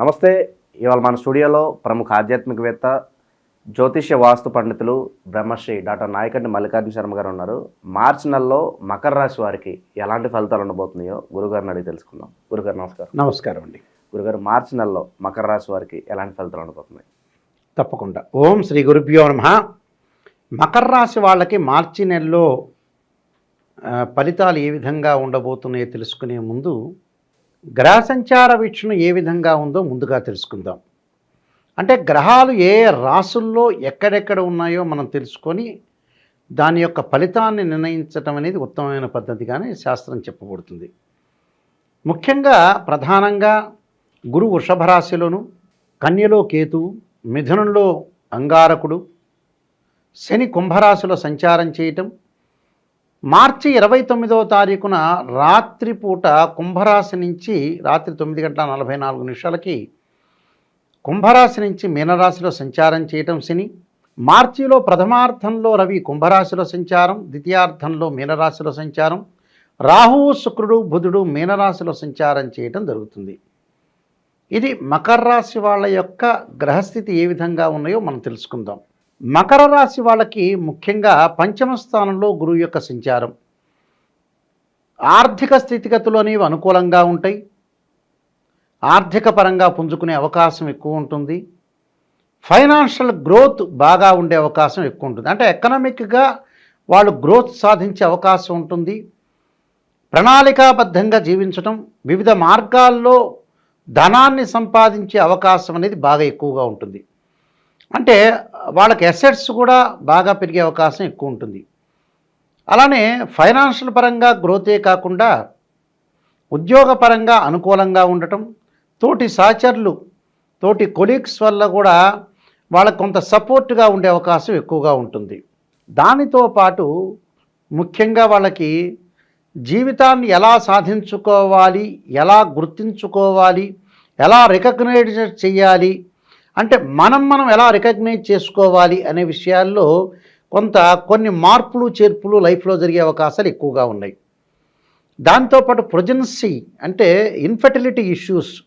నమస్తే ఇవాళ మన స్టూడియోలో ప్రముఖ ఆధ్యాత్మికవేత్త జ్యోతిష్య వాస్తు పండితులు బ్రహ్మశ్రీ డాక్టర్ నాయకంటి మల్లికార్జున శర్మ గారు ఉన్నారు. మార్చి నెలలో మకర రాశి వారికి ఎలాంటి ఫలితాలు ఉండబోతున్నాయో గురుగారిని అడిగి తెలుసుకుందాం. గురుగారు నమస్కారం. నమస్కారం అండి. గురుగారు మార్చి నెలలో మకర రాశి వారికి ఎలాంటి ఫలితాలు ఉండబోతున్నాయి? తప్పకుండా. ఓం శ్రీ గురుభ్యో నమ. మకర రాశి వాళ్ళకి మార్చి నెలలో ఫలితాలు ఏ విధంగా ఉండబోతున్నాయో తెలుసుకునే ముందు గ్రహ సంచార వీక్షణ ఏ విధంగా ఉందో ముందుగా తెలుసుకుందాం. అంటే గ్రహాలు ఏ రాసుల్లో ఎక్కడెక్కడ ఉన్నాయో మనం తెలుసుకొని దాని యొక్క ఫలితాన్ని నిర్ణయించటం అనేది ఉత్తమమైన పద్ధతిగానే శాస్త్రం చెప్పబడుతుంది. ముఖ్యంగా ప్రధానంగా గురు వృషభ రాశిలోను కన్యలో కేతువు మిథునంలో అంగారకుడు శని కుంభరాశిలో సంచారం చేయటం మార్చి ఇరవై తొమ్మిదవ తారీఖున రాత్రిపూట కుంభరాశి నుంచి రాత్రి తొమ్మిది గంటల నలభై నాలుగు నిమిషాలకి కుంభరాశి నుంచి మీనరాశిలో సంచారం చేయటం శని. మార్చిలో ప్రథమార్థంలో రవి కుంభరాశిలో సంచారం ద్వితీయార్థంలో మీనరాశిలో సంచారం రాహువు శుక్రుడు బుధుడు మీనరాశిలో సంచారం చేయటం జరుగుతుంది. ఇది మకర రాశి వాళ్ళ యొక్క గ్రహస్థితి ఏ విధంగా ఉన్నాయో మనం తెలుసుకుందాం. మకర రాశి వాళ్ళకి ముఖ్యంగా పంచమ స్థానంలో గురువు యొక్క సంచారం. ఆర్థిక స్థితిగతులు అనేవి అనుకూలంగా ఉంటాయి. ఆర్థిక పరంగా పుంజుకునే అవకాశం ఎక్కువ ఉంటుంది. ఫైనాన్షియల్ గ్రోత్ బాగా ఉండే అవకాశం ఎక్కువ ఉంటుంది. అంటే ఎకనామిక్గా వాళ్ళు గ్రోత్ సాధించే అవకాశం ఉంటుంది. ప్రణాళికాబద్ధంగా జీవించడం వివిధ మార్గాల్లో ధనాన్ని సంపాదించే అవకాశం అనేది బాగా ఎక్కువగా ఉంటుంది. అంటే వాళ్ళకి అసెట్స్ కూడా బాగా పెరిగే అవకాశం ఎక్కువ ఉంటుంది. అలానే ఫైనాన్షియల్ పరంగా గ్రోతే కాకుండా ఉద్యోగపరంగా అనుకూలంగా ఉండటం తోటి సహచరులు తోటి కొలీగ్స్ వల్ల కూడా వాళ్ళకు కొంత సపోర్ట్గా ఉండే అవకాశం ఎక్కువగా ఉంటుంది. దానితో పాటు ముఖ్యంగా వాళ్ళకి జీవితాన్ని ఎలా సాధించుకోవాలి ఎలా గుర్తించుకోవాలి ఎలా రికగ్నైజ్ చేయాలి అంటే మనం మనం ఎలా రికగ్నైజ్ చేసుకోవాలి అనే విషయాల్లో కొంత కొన్ని మార్పులు చేర్పులు లైఫ్లో జరిగే అవకాశాలు ఎక్కువగా ఉన్నాయి. దాంతోపాటు ప్రొజెన్సీ అంటే ఇన్ఫర్టిలిటీ ఇష్యూస్.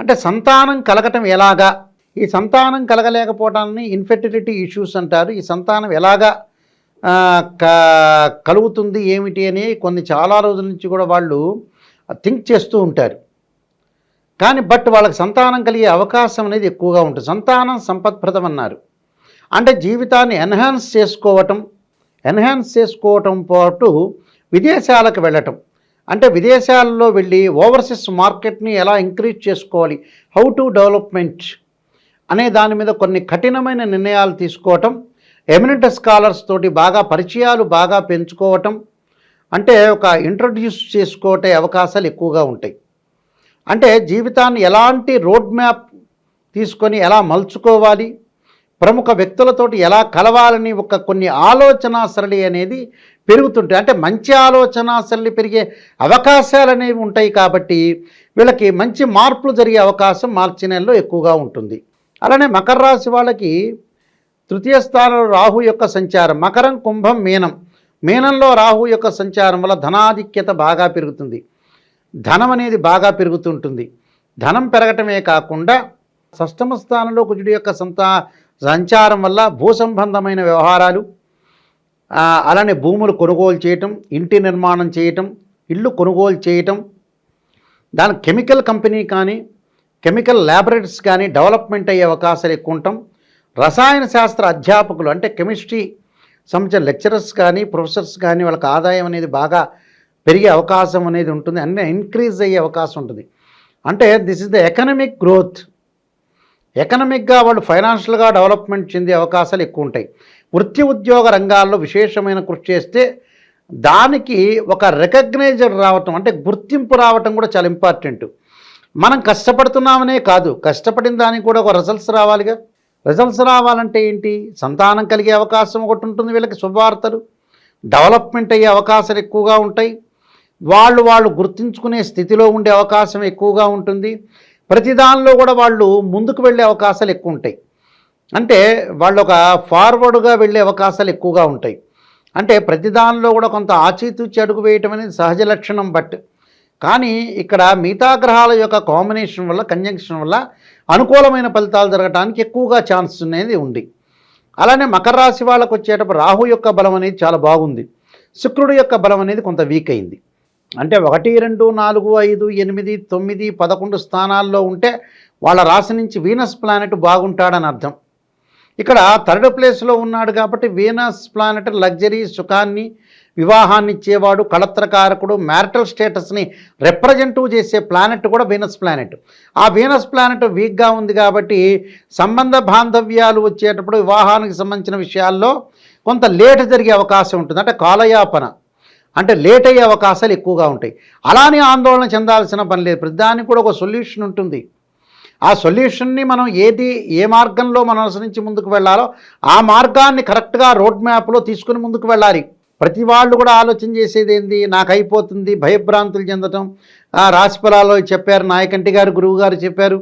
అంటే సంతానం కలగటం ఎలాగా? ఈ సంతానం కలగలేకపోవడాన్ని ఇన్ఫెర్టిలిటీ ఇష్యూస్ అంటారు. ఈ సంతానం ఎలాగా క- కలుగుతుంది ఏమిటి అని కొన్ని చాలా రోజుల నుంచి కూడా వాళ్ళు థింక్ చేస్తూ ఉంటారు. కానీ బట్ వాళ్ళకి సంతానం కలిగే అవకాశం అనేది ఎక్కువగా ఉంటుంది. సంతానం సంపత్ప్రదం అన్నారు. అంటే జీవితాన్ని ఎన్హాన్స్ చేసుకోవటం ఎన్హాన్స్ చేసుకోవటం పాటు విదేశాలకు వెళ్ళటం. అంటే విదేశాల్లో వెళ్ళి ఓవర్సీస్ మార్కెట్ని ఎలా ఇంక్రీజ్ చేసుకోవాలి హౌ టు డెవలప్మెంట్ అనే దాని మీద కొన్ని కఠినమైన నిర్ణయాలు తీసుకోవటం ఎమినెంట్ స్కాలర్స్ తోటి బాగా పరిచయాలు బాగా పెంచుకోవటం అంటే ఒక ఇంట్రడ్యూస్ చేసుకోవటే అవకాశాలు ఎక్కువగా ఉంటాయి. అంటే జీవితాన్ని ఎలాంటి రోడ్ మ్యాప్ తీసుకొని ఎలా మలుచుకోవాలి? ప్రముఖ వ్యక్తులతోటి ఎలా కలవాలని ఒక కొన్ని ఆలోచన సరళి అనేది పెరుగుతుంటాయి. అంటే మంచి ఆలోచన సరళి పెరిగే అవకాశాలు అనేవి ఉంటాయి కాబట్టి వీళ్ళకి మంచి మార్పులు జరిగే అవకాశం మార్చి నెలలో ఎక్కువగా ఉంటుంది. అలానే మకర రాశి వాళ్ళకి తృతీయ స్థానంలో రాహు యొక్క సంచారం మకరం కుంభం మీనం. మీనంలో రాహు యొక్క సంచారం వల్ల ధనాధిక్యత బాగా పెరుగుతుంది. ధనం అనేది బాగా పెరుగుతుంటుంది. ధనం పెరగటమే కాకుండా షష్టమ స్థానంలో కుజుడి యొక్క సంతా సంచారం వల్ల భూ సంబంధమైన వ్యవహారాలు అలానే భూములు కొనుగోలు చేయటం ఇంటి నిర్మాణం చేయటం ఇల్లు కొనుగోలు చేయటం దాని కెమికల్ కంపెనీ కానీ కెమికల్ ల్యాబొరేటరీస్ కానీ డెవలప్మెంట్ అయ్యే అవకాశాలు ఎక్కువ ఉంటాం రసాయన శాస్త్ర అధ్యాపకులు అంటే కెమిస్ట్రీ సంబంధించిన లెక్చరర్స్ కానీ ప్రొఫెసర్స్ కానీ వాళ్ళకి ఆదాయం అనేది బాగా పెరిగే అవకాశం అనేది ఉంటుంది. అన్నీ ఇంక్రీజ్ అయ్యే అవకాశం ఉంటుంది. అంటే this is the economic growth ఎకనమిక్గా వాళ్ళు ఫైనాన్షియల్గా డెవలప్మెంట్ చెందే అవకాశాలు ఎక్కువ ఉంటాయి. వృత్తి ఉద్యోగ రంగాల్లో విశేషమైన కృషి చేస్తే దానికి ఒక రికగ్నైజర్ రావటం అంటే గుర్తింపు రావటం కూడా చాలా ఇంపార్టెంట్ మనం కష్టపడుతున్నామనే కాదు కష్టపడిన దానికి కూడా ఒక రిజల్ట్స్ రావాలిగా. రిజల్ట్స్ రావాలంటే ఏంటి? సంతానం కలిగే అవకాశం ఒకటి ఉంటుంది వీళ్ళకి శుభవార్తలు. డెవలప్మెంట్ అయ్యే అవకాశాలు ఎక్కువగా ఉంటాయి. వాళ్ళు వాళ్ళు గుర్తించుకునే స్థితిలో ఉండే అవకాశం ఎక్కువగా ఉంటుంది. ప్రతిదానిలో కూడా వాళ్ళు ముందుకు వెళ్ళే అవకాశాలు ఎక్కువ ఉంటాయి. అంటే వాళ్ళు ఒక ఫార్వర్డ్గా వెళ్ళే అవకాశాలు ఎక్కువగా ఉంటాయి. అంటే ప్రతిదానిలో కూడా కొంత ఆచితూచి అడుగు వేయటం అనేది సహజ లక్షణం బట్ కానీ ఇక్కడ మిగతా గ్రహాల యొక్క కాంబినేషన్ వల్ల కంజంక్షన్ వల్ల అనుకూలమైన ఫలితాలు జరగడానికి ఎక్కువగా ఛాన్స్ అనేది ఉంది. అలానే మకర రాశి వాళ్ళకు వచ్చేటప్పుడు రాహు యొక్క బలం అనేది చాలా బాగుంది. శుక్రుడు యొక్క బలం అనేది కొంత వీక్ అయింది. అంటే ఒకటి రెండు నాలుగు ఐదు ఎనిమిది తొమ్మిది పదకొండు స్థానాల్లో ఉంటే వాళ్ళ రాశి నుంచి వీనస్ ప్లానెట్ బాగుంటాడని అర్థం. ఇక్కడ థర్డ్ ప్లేస్లో ఉన్నాడు కాబట్టి వీనస్ ప్లానెట్ లగ్జరీ సుఖాన్ని వివాహాన్ని ఇచ్చేవాడు కళత్రకారకుడు మ్యారిటల్ స్టేటస్ని రిప్రజెంటివ్ చేసే ప్లానెట్ కూడా వీనస్ ప్లానెట్. ఆ వీనస్ ప్లానెట్ వీక్గా ఉంది కాబట్టి సంబంధ బాంధవ్యాలు వచ్చేటప్పుడు వివాహానికి సంబంధించిన విషయాల్లో కొంత లేట్ జరిగే అవకాశం ఉంటుంది. అంటే కాలయాపన. అంటే లేట్ అయ్యే అవకాశాలు ఎక్కువగా ఉంటాయి. అలానే ఆందోళన చెందాల్సిన పని లేదు. ప్రతిదానికి కూడా ఒక సొల్యూషన్ ఉంటుంది. ఆ సొల్యూషన్ని మనం ఏది ఏ మార్గంలో మనం అనుసరించి ముందుకు వెళ్ళాలో ఆ మార్గాన్ని కరెక్ట్గా రోడ్ మ్యాప్లో తీసుకుని ముందుకు వెళ్ళాలి. ప్రతి వాళ్ళు కూడా ఆలోచన చేసేది ఏంది? నాకు అయిపోతుంది భయభ్రాంతులు చెందటం. ఆ చెప్పారు నాయకంటి గారు గురువు గారు చెప్పారు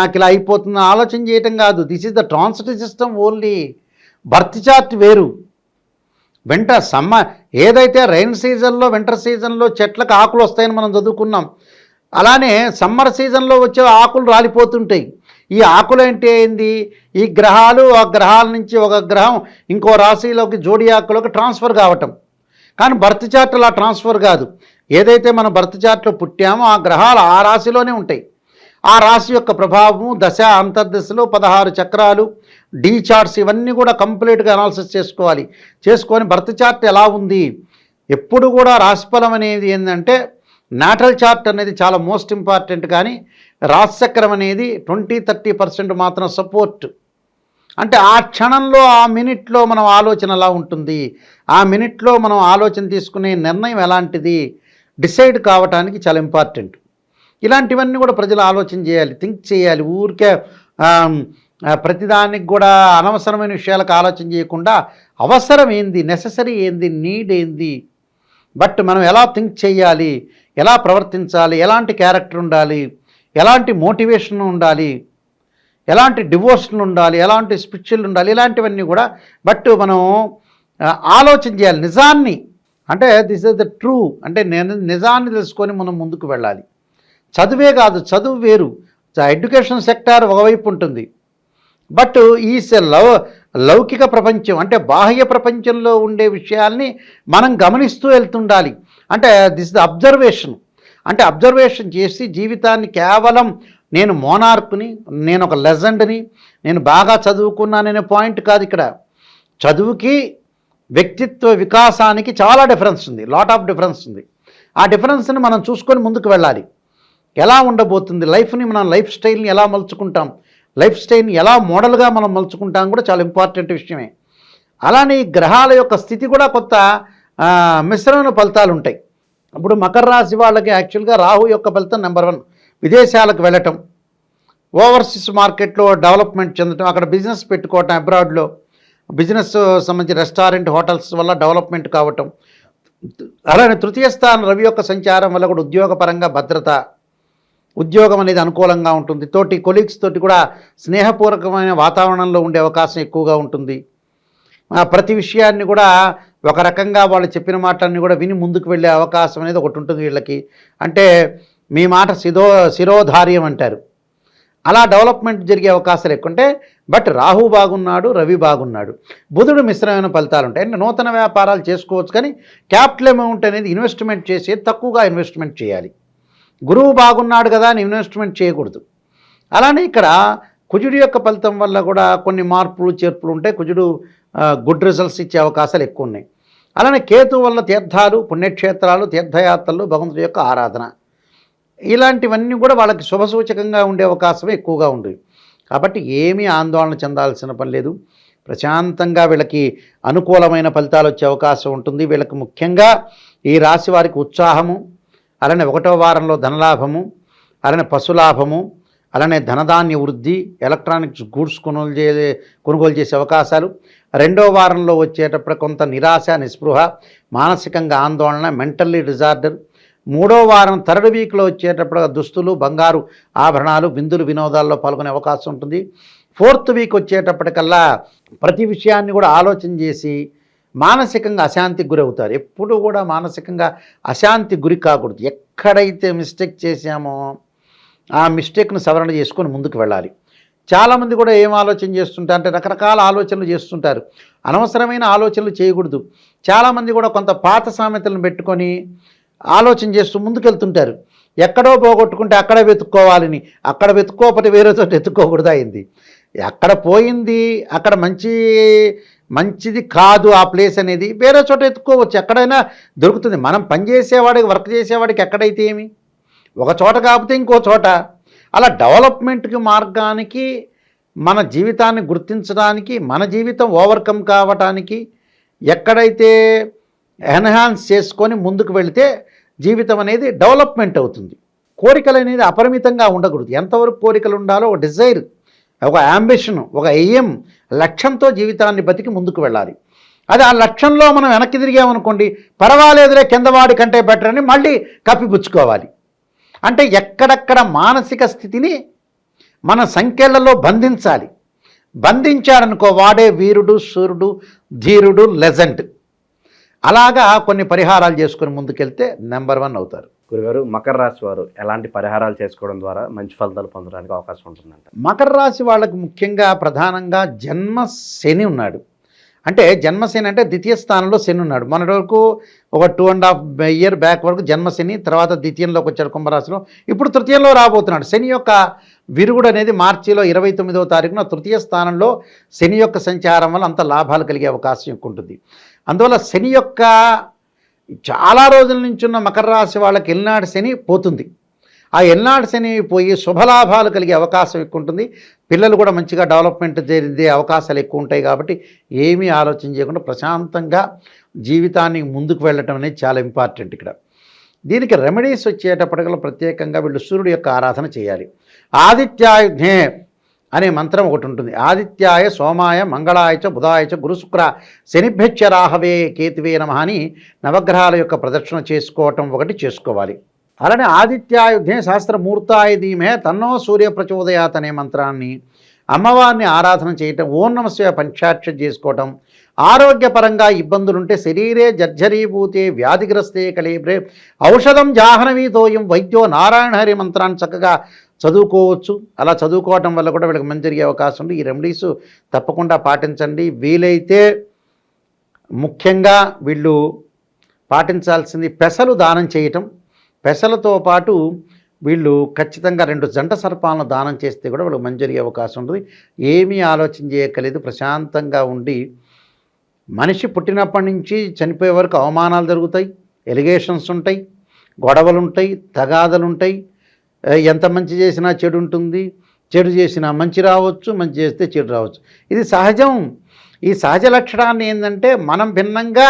నాకు ఇలా అయిపోతుంది ఆలోచన చేయటం కాదు. This is the transit system only birth chart వేరు. వెంట సమ్మర్ ఏదైతే రైన్ సీజన్లో వింటర్ సీజన్లో చెట్లకు ఆకులు వస్తాయని మనం చదువుకున్నాం అలానే సమ్మర్ సీజన్లో వచ్చే ఆకులు రాలిపోతుంటాయి. ఈ ఆకులు అంటే ఏంది? ఈ గ్రహాలు ఆ గ్రహాల నుంచి ఒక గ్రహం ఇంకో రాశిలోకి జోడి ఆకులోకి ట్రాన్స్ఫర్ కావటం. కానీ బర్త్ చార్ట్ అలా ట్రాన్స్ఫర్ కాదు. ఏదైతే మనం బర్త్ చార్ట్లో పుట్టామో ఆ గ్రహాలు ఆ రాశిలోనే ఉంటాయి. ఆ రాశి యొక్క ప్రభావము దశ అంతర్దశలో పదహారు చక్రాలు డీ చార్ట్స్ ఇవన్నీ కూడా కంప్లీట్గా అనాలిసిస్ చేసుకోవాలి. చేసుకొని భర్త చార్ట్ ఎలా ఉంది? ఎప్పుడు కూడా రాశిఫలం అనేది ఏంటంటే నాటల్ చార్ట్ అనేది చాలా మోస్ట్ ఇంపార్టెంట్ కానీ రాశిచక్రం అనేది ట్వంటీ థర్టీ పర్సెంట్ మాత్రం సపోర్ట్. అంటే ఆ క్షణంలో ఆ మినిట్లో మనం ఆలోచన ఎలా ఉంటుంది? ఆ మినిట్లో మనం ఆలోచన తీసుకునే నిర్ణయం ఎలాంటిది? డిసైడ్ కావటానికి చాలా ఇంపార్టెంట్. ఇలాంటివన్నీ కూడా ప్రజలు ఆలోచన చేయాలి థింక్ చేయాలి. ఊరికే ప్రతిదానికి కూడా అనవసరమైన విషయాలకు ఆలోచన చేయకుండా అవసరం ఏంది నెససరీ ఏంది నీడ్ ఏంది? బట్ మనం ఎలా థింక్ చేయాలి ఎలా ప్రవర్తించాలి ఎలాంటి క్యారెక్టర్ ఉండాలి ఎలాంటి మోటివేషన్ ఉండాలి ఎలాంటి డివోషన్ ఉండాలి ఎలాంటి స్పిరిచువల్ ఉండాలి ఇలాంటివన్నీ కూడా బట్ మనం ఆలోచన చేయాలి. నిజాన్ని అంటే దిస్ ఇస్ ద ట్రూ అంటే నేను నిజాన్ని తెలుసుకొని మనం ముందుకు వెళ్ళాలి. చదువే కాదు చదువు వేరు. ఎడ్యుకేషన్ సెక్టార్ ఒకవైపు ఉంటుంది. బట్ ఈ స- లౌ లౌకిక ప్రపంచం అంటే బాహ్య ప్రపంచంలో ఉండే విషయాల్ని మనం గమనిస్తూ వెళ్తుండాలి. అంటే దిస్ ద అబ్జర్వేషన్ అంటే అబ్జర్వేషన్ చేసి జీవితాన్ని కేవలం నేను మోనార్క్ని నేను ఒక లెజెండ్ని నేను బాగా చదువుకున్నాననే పాయింట్ కాదు ఇక్కడ. చదువుకి వ్యక్తిత్వ వికాసానికి చాలా డిఫరెన్స్ ఉంది. లాట్ ఆఫ్ డిఫరెన్స్ ఉంది. ఆ డిఫరెన్స్ని మనం చూసుకొని ముందుకు వెళ్ళాలి. ఎలా ఉండబోతుంది? లైఫ్ని మనం లైఫ్ స్టైల్ని ఎలా మలుచుకుంటాం? లైఫ్ స్టైల్ని ఎలా మోడల్గా మనం మలుచుకుంటాం కూడా చాలా ఇంపార్టెంట్ విషయమే. అలానే గ్రహాల యొక్క స్థితి కూడా కొత్త మిశ్రమ ఫలితాలు ఉంటాయి ఇప్పుడు మకర రాశి వాళ్ళకి యాక్చువల్గా రాహు యొక్క ఫలితం నెంబర్ వన్. విదేశాలకు వెళ్ళటం ఓవర్సీస్ మార్కెట్లో డెవలప్మెంట్ చెందటం అక్కడ బిజినెస్ పెట్టుకోవటం అబ్రాడ్లో బిజినెస్ సంబంధించి రెస్టారెంట్ హోటల్స్ వల్ల డెవలప్మెంట్ కావటం. అలానే తృతీయ స్థానం రవి యొక్క సంచారం వల్ల కూడా ఉద్యోగపరంగా భద్రత ఉద్యోగం అనేది అనుకూలంగా ఉంటుంది. తోటి కొలీగ్స్ తోటి కూడా స్నేహపూర్వకమైన వాతావరణంలో ఉండే అవకాశం ఎక్కువగా ఉంటుంది. ప్రతి విషయాన్ని కూడా ఒక రకంగా వాళ్ళు చెప్పిన మాటలన్నీ కూడా విని ముందుకు వెళ్ళే అవకాశం అనేది ఒకటి ఉంటుంది వీళ్ళకి. అంటే మీ మాట శిరో శిరోధార్యం అంటారు. అలా డెవలప్మెంట్ జరిగే అవకాశాలు ఎక్కువ బట్ రాహు బాగున్నాడు రవి బాగున్నాడు. బుధుడు మిశ్రమైన ఫలితాలు ఉంటాయి. అంటే నూతన వ్యాపారాలు చేసుకోవచ్చు కానీ క్యాపిటల్ అమౌంట్ అనేది ఇన్వెస్ట్మెంట్ చేసి తక్కువగా ఇన్వెస్ట్మెంట్ చేయాలి. గురువు బాగున్నాడు కదా అని ఇన్వెస్ట్మెంట్ చేయకూడదు. అలానే ఇక్కడ కుజుడు యొక్క ఫలితం వల్ల కూడా కొన్ని మార్పులు చేర్పులు ఉంటాయి. కుజుడు గుడ్ రిజల్ట్స్ ఇచ్చే అవకాశాలు ఎక్కువ ఉన్నాయి. అలానే కేతు వల్ల తీర్థాలు పుణ్యక్షేత్రాలు తీర్థయాత్రలు భగవంతుడి యొక్క ఆరాధన. ఇలాంటివన్నీ కూడా వాళ్ళకి శుభసూచకంగా ఉండే అవకాశం ఎక్కువగా ఉంది. కాబట్టి ఏమీ ఆందోళన చెందాల్సిన పని లేదు. ప్రశాంతంగా వీళ్ళకి అనుకూలమైన ఫలితాలు వచ్చే అవకాశం ఉంటుంది. వీళ్ళకి ముఖ్యంగా ఈ రాశి వారికి ఉత్సాహము అలానే ఒకటో వారంలో ధనలాభము అలానే పశులాభము అలానే ధనధాన్య వృద్ధి ఎలక్ట్రానిక్స్ గూడ్స్ కొనుగోలు చే కొనుగోలు చేసే అవకాశాలు. రెండో వారంలో వచ్చేటప్పుడు కొంత నిరాశ నిస్పృహ మానసికంగా ఆందోళన మెంటల్లీ డిజార్డర్. మూడో వారం థర్డ్ వీక్లో వచ్చేటప్పుడు దుస్తులు బంగారు ఆభరణాలు విందులు వినోదాల్లో పాల్గొనే అవకాశం ఉంటుంది. ఫోర్త్ వీక్ వచ్చేటప్పటికల్లా ప్రతి విషయాన్ని కూడా ఆలోచన చేసి మానసికంగా అశాంతికి గురవుతారు. ఎప్పుడు కూడా మానసికంగా అశాంతి గురి కాకూడదు. ఎక్కడైతే మిస్టేక్ చేశామో ఆ మిస్టేక్ను సవరణ చేసుకొని ముందుకు వెళ్ళాలి. చాలామంది కూడా ఏం ఆలోచన చేస్తుంటారు అంటే రకరకాల ఆలోచనలు చేస్తుంటారు. అనవసరమైన ఆలోచనలు చేయకూడదు. చాలామంది కూడా కొంత పాత సామెతలను పెట్టుకొని ఆలోచన చేస్తూ ముందుకెళ్తుంటారు. ఎక్కడో పోగొట్టుకుంటే అక్కడ వెతుక్కోవాలని అక్కడ వెతుక్కోకపోతే వేరే చోట ఎత్తుక్కోకూడదు అయింది. అక్కడ పోయింది అక్కడ మంచి మంచిది కాదు ఆ ప్లేస్ అనేది వేరే చోట ఎత్తుకోవచ్చు. ఎక్కడైనా దొరుకుతుంది. మనం పని చేసేవాడికి వర్క్ చేసేవాడికి ఎక్కడైతే ఏమి? ఒక చోట కాకపోతే ఇంకో చోట. అలా డెవలప్మెంట్కి మార్గానికి మన జీవితాన్ని గుర్తించడానికి మన జీవితం ఓవర్కమ్ కావటానికి ఎక్కడైతే ఎన్హాన్స్ చేసుకొని ముందుకు వెళితే జీవితం అనేది డెవలప్మెంట్ అవుతుంది. కోరికలు అనేది అపరిమితంగా ఉండకూడదు. ఎంతవరకు కోరికలు ఉండాలో ఒక డిజైర్ ఒక అంబిషన్ ఒక ఎయ్యం లక్ష్యంతో జీవితాన్ని బతికి ముందుకు వెళ్ళాలి. అది ఆ లక్ష్యంలో మనం వెనక్కి తిరిగామనుకోండి పర్వాలేదులే కిందవాడి కంటే బెటర్ అని మళ్ళీ కప్పిపుచ్చుకోవాలి. అంటే ఎక్కడెక్కడ మానసిక స్థితిని మన సంఖ్యలలో బంధించాలి. బంధించాడనుకో వాడే వీరుడు సూర్యుడు ధీరుడు లెజెంట్ అలాగా కొన్ని పరిహారాలు చేసుకొని ముందుకెళ్తే నెంబర్ వన్ అవుతారు. గురుగారు మకర రాశి వారు ఎలాంటి పరిహారాలు చేసుకోవడం ద్వారా మంచి ఫలితాలు పొందడానికి అవకాశం ఉంటుందంట? మకర రాశి వాళ్ళకి ముఖ్యంగా ప్రధానంగా జన్మ శని ఉన్నాడు. అంటే జన్మశని అంటే ద్వితీయ స్థానంలో శని ఉన్నాడు. మొన్నటి వరకు ఒక two and half year back వరకు జన్మశని తర్వాత ద్వితీయంలోకి వచ్చాడు కుంభరాశిలో. ఇప్పుడు తృతీయంలో రాబోతున్నాడు. శని యొక్క విరుగుడు అనేది మార్చిలో ఇరవై తొమ్మిదవ తారీఖున తృతీయ స్థానంలో శని యొక్క సంచారం వల్ల అంత లాభాలు కలిగే అవకాశం ఎక్కువ ఉంటుంది. అందువల్ల శని యొక్క చాలా రోజుల నుంచి ఉన్న మకర రాశి వాళ్ళకి ఎల్నాడు శని పోతుంది. ఆ ఎల్నాడు శని పోయి శుభలాభాలు కలిగే అవకాశం ఎక్కువ ఉంటుంది పిల్లలు కూడా మంచిగా డెవలప్మెంట్ జరిగే అవకాశాలు ఎక్కువ ఉంటాయి కాబట్టి ఏమీ ఆలోచన చేయకుండా ప్రశాంతంగా జీవితాన్ని ముందుకు వెళ్ళటం అనేది చాలా ఇంపార్టెంట్ ఇక్కడ. దీనికి రెమెడీస్ వచ్చేటప్పటికల్లా ప్రత్యేకంగా వీళ్ళు సూర్యుడు యొక్క ఆరాధన చేయాలి. ఆదిత్యాయుధే అనే మంత్రం ఒకటి ఉంటుంది. ఆదిత్యాయ సోమాయ మంగళాయ బుధాయచ చ గురుశుక్ర శనిభ్యచ్చ రాహవే కేతువే నమ అని నవగ్రహాల యొక్క ప్రదర్శన చేసుకోవటం ఒకటి చేసుకోవాలి. అలానే ఆదిత్యాయుధే శాస్త్రమూర్తాయ ధీమే తన్నో సూర్య ప్రచోదయాత్ అనే మంత్రాన్ని అమ్మవారిని ఆరాధన చేయటం ఓం నమస్య పంచాక్ష చేసుకోవటం ఆరోగ్యపరంగా ఇబ్బందులుంటే శరీరే జర్జరీభూతే వ్యాధిగ్రస్తే కలేబ్రే ఔషధం జాహ్నవీతోయం వైద్యో నారాయణ హరి మంత్రాన్ని చక్కగా చదువుకోవచ్చు. అలా చదువుకోవటం వల్ల కూడా వీళ్ళకి మంచి జరిగే అవకాశం ఉంది. ఈ రెమెడీస్ తప్పకుండా పాటించండి. వీలైతే ముఖ్యంగా వీళ్ళు పాటించాల్సింది పెసలు దానం చేయటం. పెసలతో పాటు వీళ్ళు ఖచ్చితంగా రెండు జంట సర్పాలను దానం చేస్తే కూడా వాళ్ళకి మంచి జరిగే అవకాశం ఉంటుంది. ఏమీ ఆలోచన చేయక్కలేదు ప్రశాంతంగా ఉండి మనిషి పుట్టినప్పటి నుంచి చనిపోయే వరకు అవమానాలు జరుగుతాయి. ఎలిగేషన్స్ ఉంటాయి. గొడవలుంటాయి. తగాదలుంటాయి. తగాదలు ఉంటాయి ఎంత మంచి చేసినా చెడు ఉంటుంది చెడు చేసినా మంచి రావచ్చు మంచి చేస్తే చెడు రావచ్చు. ఇది సహజం. ఈ సహజ లక్షణాన్ని ఏంటంటే మనం భిన్నంగా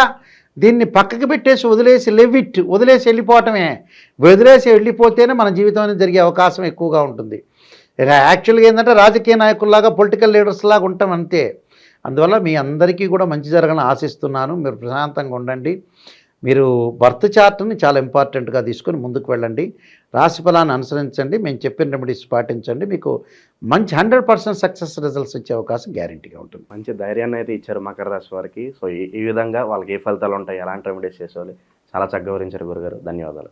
దీన్ని పక్కకి పెట్టేసి వదిలేసి లెవిట్ వదిలేసి వెళ్ళిపోవటమే. వదిలేసి వెళ్ళిపోతేనే మన జీవితంలో జరిగే అవకాశం ఎక్కువగా ఉంటుంది. యాక్చువల్గా ఏంటంటే రాజకీయ నాయకుల్లాగా పొలిటికల్ లీడర్స్ లాగా ఉంటాం అంతే. అందువల్ల మీ అందరికీ కూడా మంచి జరగాలని ఆశిస్తున్నాను. మీరు ప్రశాంతంగా ఉండండి. మీరు బర్త్ చార్ట్ని చాలా ఇంపార్టెంట్గా తీసుకొని ముందుకు వెళ్ళండి. రాశి ఫలాన్ని అనుసరించండి. మేము చెప్పిన రెమెడీస్ పాటించండి. మీకు మంచి హండ్రెడ్ పర్సెంట్ సక్సెస్ రిజల్ట్స్ ఇచ్చే అవకాశం గ్యారంటీగా ఉంటుంది. మంచి ధైర్యాన్ని అయితే ఇచ్చారు మకర రాశి వారికి. సో ఈ ఈ విధంగా వాళ్ళకి ఏ ఫలితాలు ఉంటాయి? ఎలాంటి రెమెడీస్ చేసేవాళ్ళు? చాలా చక్కగా వివరించారు గురుగారు. ధన్యవాదాలు.